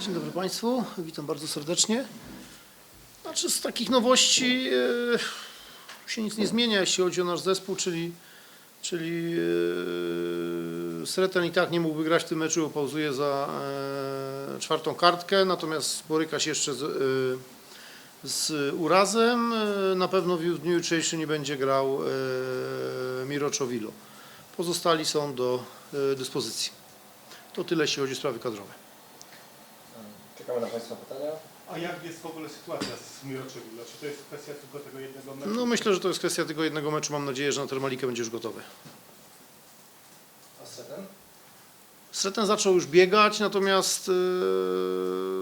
Dzień dobry Państwu, witam bardzo serdecznie. Znaczy z takich nowości e, się nic nie zmienia, jeśli chodzi o nasz zespół, czyli, czyli Sreten i tak nie mógłby grać w tym meczu, bo pauzuje za e, czwartą kartkę, natomiast boryka się jeszcze z, z urazem. Na pewno w dniu jutrzejszym nie będzie grał e, Miro. Pozostali są do dyspozycji. To tyle, jeśli chodzi o sprawy kadrowe. Czekamy na Państwa pytania. A jak jest w ogóle sytuacja z Miroczewem? Czy to jest kwestia tylko tego jednego meczu? No myślę, że to jest kwestia tego jednego meczu. Mam nadzieję, że na Termalikę będzie już gotowy. A Sreten? Sreten zaczął już biegać, natomiast yy,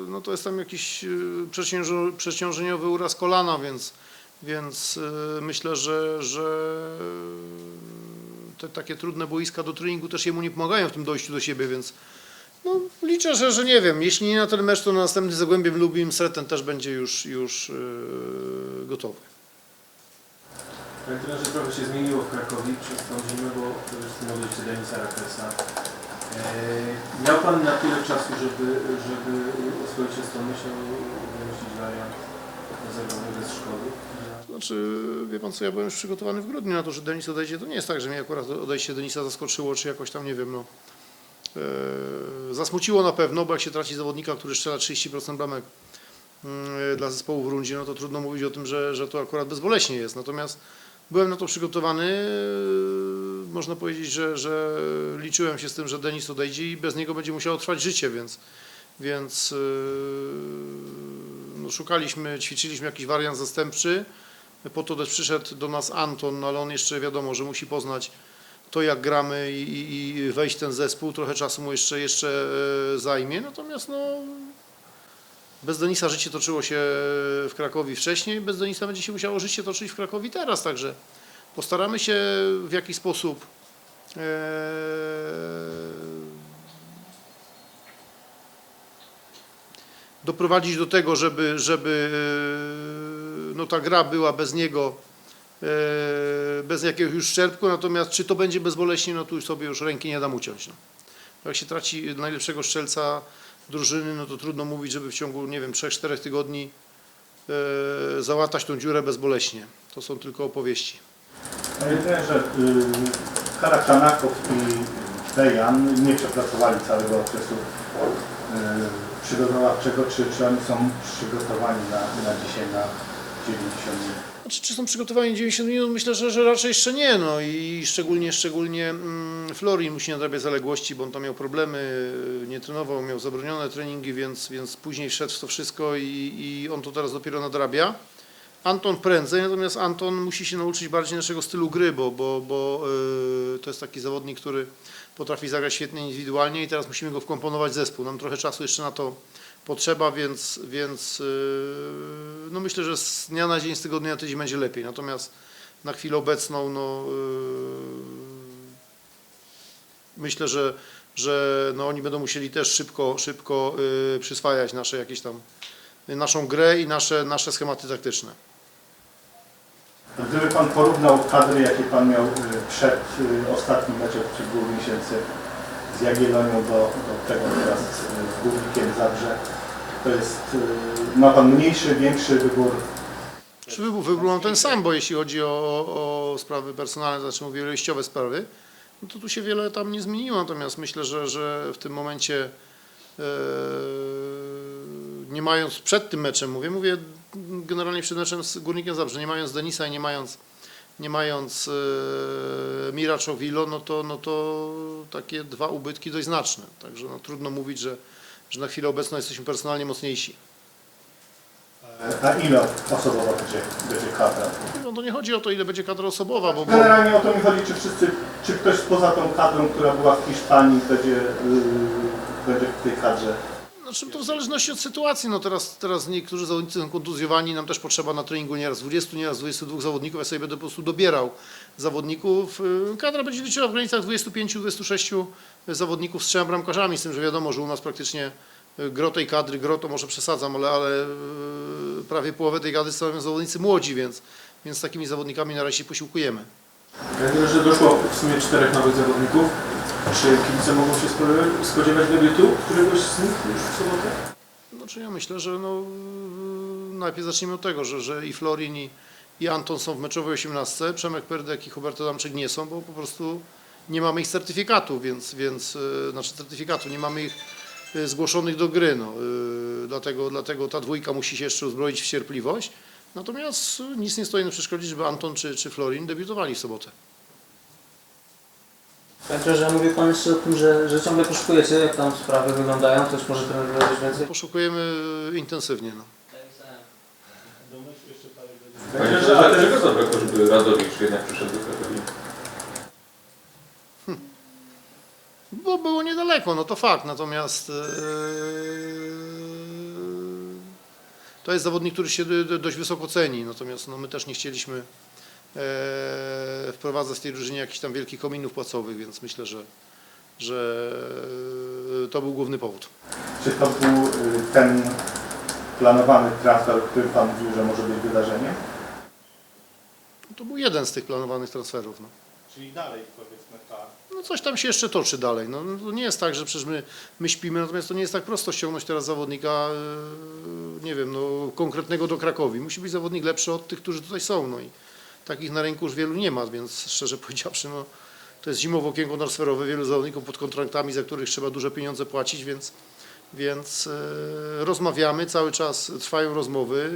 no to jest tam jakiś yy, przeciążo- przeciążeniowy uraz kolana, więc, więc yy, myślę, że, że te takie trudne boiska do treningu też jemu nie pomagają w tym dojściu do siebie, więc no, liczę, że, że nie wiem, jeśli nie na ten mecz, to na następny Zagłębiem Lubim Sreten też będzie już, już yy, gotowy. Panie trenerze, trochę się zmieniło w Krakowie przez tą zimę, bo wszystkim odejście Denisa Rakresa. Eee, miał Pan na tyle czasu, żeby, żeby oswoić się z tą myślą i wymyślić wariant bez szkody? Znaczy, wie pan co, ja byłem już przygotowany w grudniu na to, że Denis odejdzie. To nie jest tak, że mnie akurat odejście Denisa zaskoczyło, czy jakoś tam, nie wiem, no. E, zasmuciło na pewno, bo jak się traci zawodnika, który strzela 30% bramek mm, dla zespołu w rundzie, no to trudno mówić o tym, że, że to akurat bezboleśnie jest. Natomiast byłem na to przygotowany. Można powiedzieć, że, że liczyłem się z tym, że Denis odejdzie i bez niego będzie musiało trwać życie, więc, więc e, no, szukaliśmy, ćwiczyliśmy jakiś wariant zastępczy. Po to też przyszedł do nas Anton, no ale on jeszcze wiadomo, że musi poznać to, jak gramy i, i, wejść ten zespół. Trochę czasu mu jeszcze, jeszcze e, zajmie. Natomiast no, bez Denisa życie toczyło się w Krakowie wcześniej, bez Denisa będzie się musiało życie toczyć w Krakowie teraz. Także postaramy się w jakiś sposób e, doprowadzić do tego, żeby, żeby e, no, ta gra była bez niego, e, bez jakiegoś już szczerpku, natomiast czy to będzie bezboleśnie, no tu sobie już ręki nie dam uciąć. No. Jak się traci najlepszego strzelca drużyny, no to trudno mówić, żeby w ciągu, nie wiem, 3-4 tygodni e, załatać tą dziurę bezboleśnie. To są tylko opowieści. Panie trenerze, y, Karaczanakow i Dejan nie przepracowali całego okresu y, przygotowawczego. Czy, czy oni są przygotowani na, na dzisiaj na 90 minut? Znaczy, czy są przygotowani 90 minut? Myślę, że, że raczej jeszcze nie. No i szczególnie, szczególnie mm, Florin musi nadrabiać zaległości, bo on tam miał problemy, y, nie trenował, miał zabronione treningi, więc, więc później wszedł w to wszystko i, i on to teraz dopiero nadrabia. Anton prędzej, natomiast Anton musi się nauczyć bardziej naszego stylu gry, bo, bo, bo y, to jest taki zawodnik, który potrafi zagrać świetnie indywidualnie i teraz musimy go wkomponować w zespół. Nam trochę czasu jeszcze na to potrzeba, więc, więc yy, no myślę, że z dnia na dzień, z tygodnia na tydzień będzie lepiej. Natomiast na chwilę obecną no, yy, myślę, że, że no, oni będą musieli też szybko, szybko yy, przyswajać nasze jakieś tam, naszą grę i nasze, nasze schematy taktyczne. Gdyby Pan porównał kadry, jakie Pan miał y, przed y, ostatnim meczem, przed dwóch miesięcy z Jagiellonią do, do tego teraz y, z Górnikiem Zabrze, to jest, ma Pan mniejszy, większy wybór? Czy wybór, mam ten sam, bo jeśli chodzi o, o, sprawy personalne, znaczy mówię ilościowe sprawy, no to tu się wiele tam nie zmieniło, natomiast myślę, że, że w tym momencie e, nie mając przed tym meczem, mówię, mówię generalnie przed meczem z Górnikiem Zabrze, nie mając Denisa i nie mając nie mając e, Mira Czowilo, no to, no to takie dwa ubytki dość znaczne. Także no, trudno mówić, że, że na chwilę obecną jesteśmy personalnie mocniejsi. Na ile osobowo będzie, będzie kadra? No to nie chodzi o to, ile będzie kadra osobowa, bo, bo Generalnie o to mi chodzi, czy wszyscy, czy ktoś poza tą kadrą, która była w Hiszpanii, będzie, yy, będzie w tej kadrze. Znaczy to w zależności od sytuacji. No teraz, teraz niektórzy zawodnicy są kontuzjowani, nam też potrzeba na treningu nieraz 20, nieraz 22 zawodników. Ja sobie będę po prostu dobierał zawodników. Yy, Kadra będzie liczyła w granicach 25-26 zawodników z trzema bramkarzami, z tym, że wiadomo, że u nas praktycznie yy, gro tej kadry, gro to może przesadzam, ale, ale yy, prawie połowę tej kadry stanowią zawodnicy młodzi, więc, więc z takimi zawodnikami na razie się posiłkujemy. Panie trenerze, doszło w sumie czterech nowych zawodników. Czy kibice mogą się spodziewać- debiutu któregoś z nich już w sobotę? Znaczy ja myślę, że no, najpierw zacznijmy od tego, że, że i Florin i, i Anton są w meczowej 18, Przemek Perdek i Hubert Adamczyk nie są, bo po prostu nie mamy ich certyfikatu, więc, więc yy, znaczy certyfikatu, nie mamy ich yy, zgłoszonych do gry, no, yy, dlatego, dlatego ta dwójka musi się jeszcze uzbroić w cierpliwość. Natomiast nic nie stoi na przeszkodzie, żeby Anton czy, czy Florin debiutowali w sobotę. Panie trenerze, mówił Pan jeszcze o tym, że, że ciągle poszukujecie, jak tam sprawy wyglądają, to już może trener powiedzieć więcej? Poszukujemy yy, intensywnie. No. Panie trenerze, a Dlaczego teraz- zabrakło, żeby Radowicz jednak przyszedł do Krakowi? Bo było niedaleko, no to fakt. Natomiast yy, to jest zawodnik, który się do- do- dość wysoko ceni. Natomiast no, my też nie chcieliśmy e, wprowadzać w tej drużynie jakichś tam wielkich kominów płacowych, więc myślę, że, że e, to był główny powód. Czy to był y, ten planowany transfer, o którym Pan mówił, że może być wydarzeniem? To był jeden z tych planowanych transferów. No. Czyli dalej powiedzmy ta No coś tam się jeszcze toczy dalej. No, no to nie jest tak, że przecież my, my śpimy, natomiast to nie jest tak prosto ściągnąć teraz zawodnika, nie wiem, no, konkretnego do Krakowi. Musi być zawodnik lepszy od tych, którzy tutaj są. No i takich na rynku już wielu nie ma, więc szczerze powiedziawszy, no, to jest zimowe okienko transferowe, wielu zawodników pod kontraktami, za których trzeba duże pieniądze płacić, więc, więc yy, rozmawiamy, cały czas trwają rozmowy.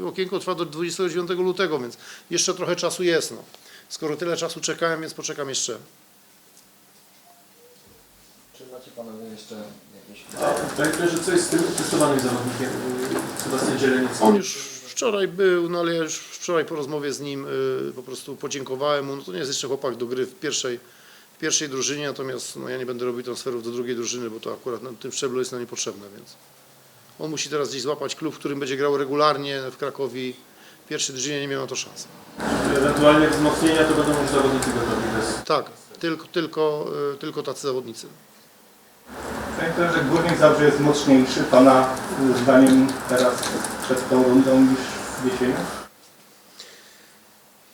Yy, okienko trwa do 29 lutego, więc jeszcze trochę czasu jest. No. Skoro tyle czasu czekałem, więc poczekam jeszcze. Czy macie panowie jeszcze jakieś Panie trenerze, co jest z tym testowanym zawodnikiem, y, Sebastian Zieleniec? On już wczoraj był, no ale ja już wczoraj po rozmowie z nim y, po prostu podziękowałem mu. No to nie jest jeszcze chłopak do gry w pierwszej, w pierwszej drużynie, natomiast no, ja nie będę robił transferów do drugiej drużyny, bo to akurat na tym szczeblu jest nam niepotrzebne, więc on musi teraz gdzieś złapać klub, w którym będzie grał regularnie w Krakowi. W pierwszej drużynie nie miał na to szans. Ewentualnie wzmocnienia to będą już zawodnicy gotowi bez... Tak, tylko, tylko, y, tylko tacy zawodnicy. Panie trenerze, Górnik Zabrze jest mocniejszy Pana y, zdaniem teraz przed tą rundą niż jesienią?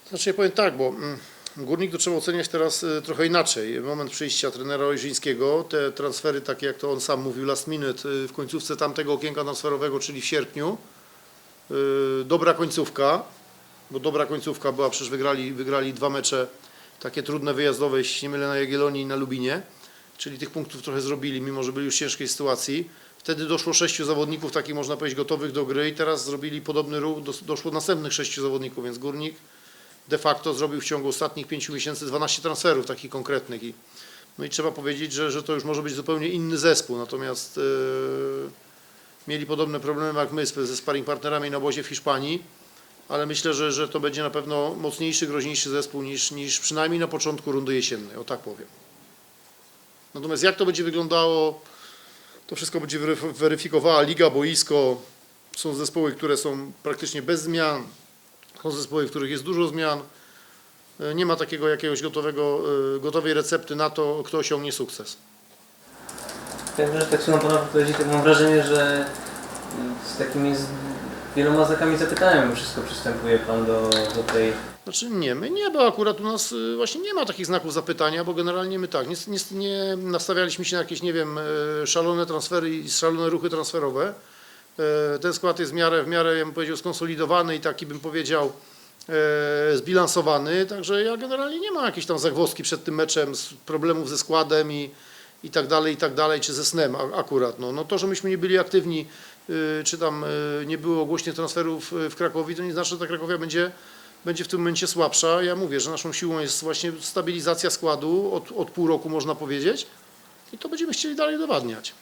Znaczy ja powiem tak, bo mm, Górnik to trzeba oceniać teraz y, trochę inaczej. Moment przyjścia trenera Ojrzyńskiego, te transfery takie jak to on sam mówił last minute y, w końcówce tamtego okienka transferowego, czyli w sierpniu. y, Dobra końcówka, bo dobra końcówka była, przecież wygrali, wygrali dwa mecze takie trudne wyjazdowe, jeśli nie mylę, na Jagiellonii i na Lubinie, czyli tych punktów trochę zrobili, mimo że byli już w ciężkiej sytuacji. Wtedy doszło sześciu zawodników, takich można powiedzieć gotowych do gry i teraz zrobili podobny ruch, dos- doszło następnych sześciu zawodników, więc Górnik de facto zrobił w ciągu ostatnich pięciu miesięcy 12 transferów takich konkretnych. I, no i trzeba powiedzieć, że, że to już może być zupełnie inny zespół. Natomiast yy, mieli podobne problemy jak my ze sparring partnerami na obozie w Hiszpanii, ale myślę, że, że to będzie na pewno mocniejszy, groźniejszy zespół niż, niż przynajmniej na początku rundy jesiennej, o tak powiem. Natomiast jak to będzie wyglądało, to wszystko będzie weryf- weryfikowała liga, boisko. Są zespoły, które są praktycznie bez zmian, są zespoły, w których jest dużo zmian. E, Nie ma takiego jakiegoś gotowego, e, gotowej recepty na to, kto osiągnie sukces. Panie trenerze, tak słucham Pana wypowiedzi, tak mam wrażenie, że y, z takimi z wieloma znakami zapytania wszystko przystępuje Pan do, do tej... Znaczy nie, my nie, bo akurat u nas y, właśnie nie ma takich znaków zapytania, bo generalnie my tak, nie, nie, nie nastawialiśmy się na jakieś, nie wiem, e, szalone transfery i szalone ruchy transferowe. E, Ten skład jest w miarę, w miarę, ja bym powiedział, skonsolidowany i taki, bym powiedział, zbilansowany, także ja generalnie nie mam jakiejś tam zagwozdki przed tym meczem, problemów ze składem i, i tak dalej, i tak dalej, czy ze snem akurat. No, no to, że myśmy nie byli aktywni, y, czy tam y, nie było głośnych transferów y, w Krakowie, to nie znaczy, że ta Krakowia będzie będzie w tym momencie słabsza. Ja mówię, że naszą siłą jest właśnie stabilizacja składu od, od pół roku można powiedzieć i to będziemy chcieli dalej udowadniać.